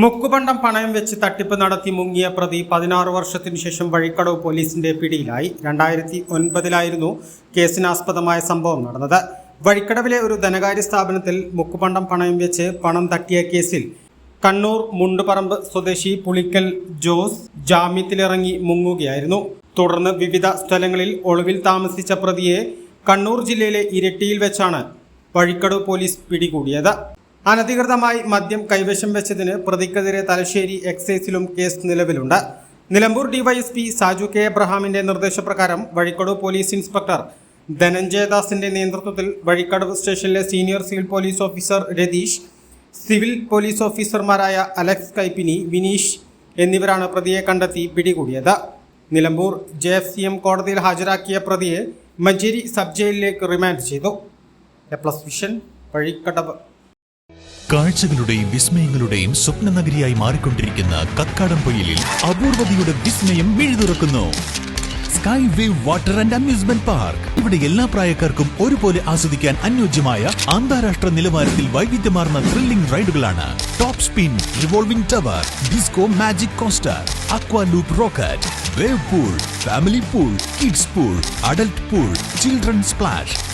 മുക്കുപണ്ടം പണയം വെച്ച് തട്ടിപ്പ് നടത്തി മുങ്ങിയ പ്രതി പതിനാറ് വർഷത്തിനു ശേഷം വഴിക്കടവ് പോലീസിന്റെ പിടിയിലായി. രണ്ടായിരത്തി ഒൻപതിലായിരുന്നു കേസിനാസ്പദമായ സംഭവം നടന്നത്. വഴിക്കടവിലെ ഒരു ധനകാര്യ സ്ഥാപനത്തിൽ മുക്കുപണ്ടം പണയം വെച്ച് പണം തട്ടിയ കേസിൽ കണ്ണൂർ മുണ്ടുപറമ്പ് സ്വദേശി പുളിക്കൽ ജോസ് ജാമ്യത്തിലിറങ്ങി മുങ്ങുകയായിരുന്നു. തുടർന്ന് വിവിധ സ്ഥലങ്ങളിൽ ഒളിവിൽ താമസിച്ച പ്രതിയെ കണ്ണൂർ ജില്ലയിലെ ഇരട്ടിയിൽ വെച്ചാണ് വഴിക്കടവ് പോലീസ് പിടികൂടിയത്. അനധികൃതമായി മദ്യം കൈവശം വെച്ചതിന് പ്രതിക്കെതിരെ തലശ്ശേരി എക്സൈസിലും കേസ് നിലവിലുണ്ട്. നിലമ്പൂർ ഡിവൈഎസ്പി സാജു കെ എബ്രഹാമിന്റെ നിർദ്ദേശപ്രകാരം വഴിക്കടവ് പോലീസ് ഇൻസ്പെക്ടർ ധനഞ്ജയദാസിന്റെ നേതൃത്വത്തിൽ വഴിക്കടവ് സ്റ്റേഷനിലെ senior civil police officer Ratheesh civil police ഓഫീസർമാരായ അലക്സ് കൈപ്പിനി വിനീഷ് എന്നിവരാണ് പ്രതിയെ കണ്ടെത്തി പിടികൂടിയത്. Nilambur J F C M കോടതിയിൽ ഹാജരാക്കിയ പ്രതിയെ മഞ്ചേരി സബ് ജയിലിലേക്ക് റിമാൻഡ് ചെയ്തു. A plus vision Vazhikkadavu. കാഴ്ചകളുടെയും വിസ്മയങ്ങളുടെയും സ്വപ്ന നഗരിയായി മാറിക്കൊണ്ടിരിക്കുന്ന കക്കാടം പൊയിലിൽ അപൂർവതയുടെ വിസ്മയം മിഴുതുറക്കുന്നു sky wave water and amusement park ഇവിടെ എല്ലാ പ്രായക്കാർക്കും ഒരുപോലെ ആസ്വദിക്കാൻ അനുയോജ്യമായ അന്താരാഷ്ട്ര നിലവാരത്തിൽ വൈവിധ്യമാർന്ന thrilling റൈഡുകളാണ് top spin revolving tower disco magic coaster aqua loop rocket wave pool family pool kids pool adult pool children splash